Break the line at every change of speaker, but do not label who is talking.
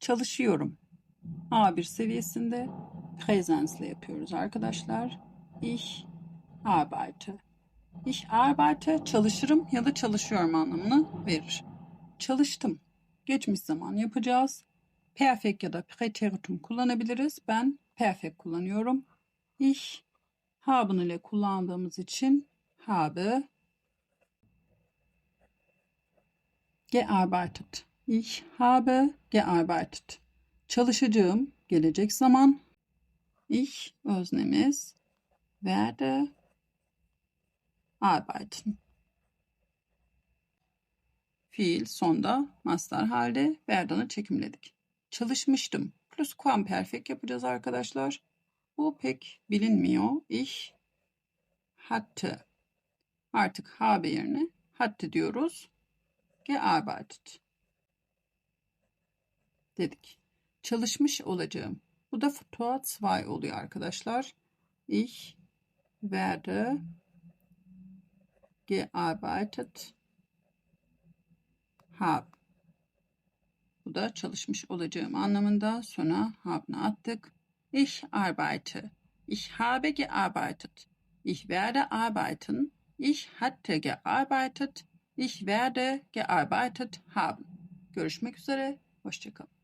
çalışıyorum. A1 seviyesinde Präsensle yapıyoruz arkadaşlar. Ich arbeite. Ich arbeite çalışırım ya da çalışıyorum anlamını verir. Çalıştım. Geçmiş zaman yapacağız. Perfekt ya da Präteritum kullanabiliriz. Ben perfect kullanıyorum. Ich haben ile kullandığımız için habe gearbeitet. Ich habe gearbeitet. Çalışacağım gelecek zaman. Ich öznemiz werde arbeiten. Fiil sonda master halde werden'ı çekimledik. Çalışmıştım. Plus perfect yapacağız arkadaşlar. Bu pek bilinmiyor. Ich hatte. Artık habe yerine hatte diyoruz. Gearbeitet. Dedik. Çalışmış olacağım. Bu da Futur 2 oluyor arkadaşlar. Ich werde gearbeitet haben. Bu da çalışmış olacağım anlamında. Sonra habe'ını attık. Ich arbeite. Ich habe gearbeitet. Ich werde arbeiten. Ich hatte gearbeitet. Ich werde gearbeitet haben. Görüşmek üzere. Hoşçakalın.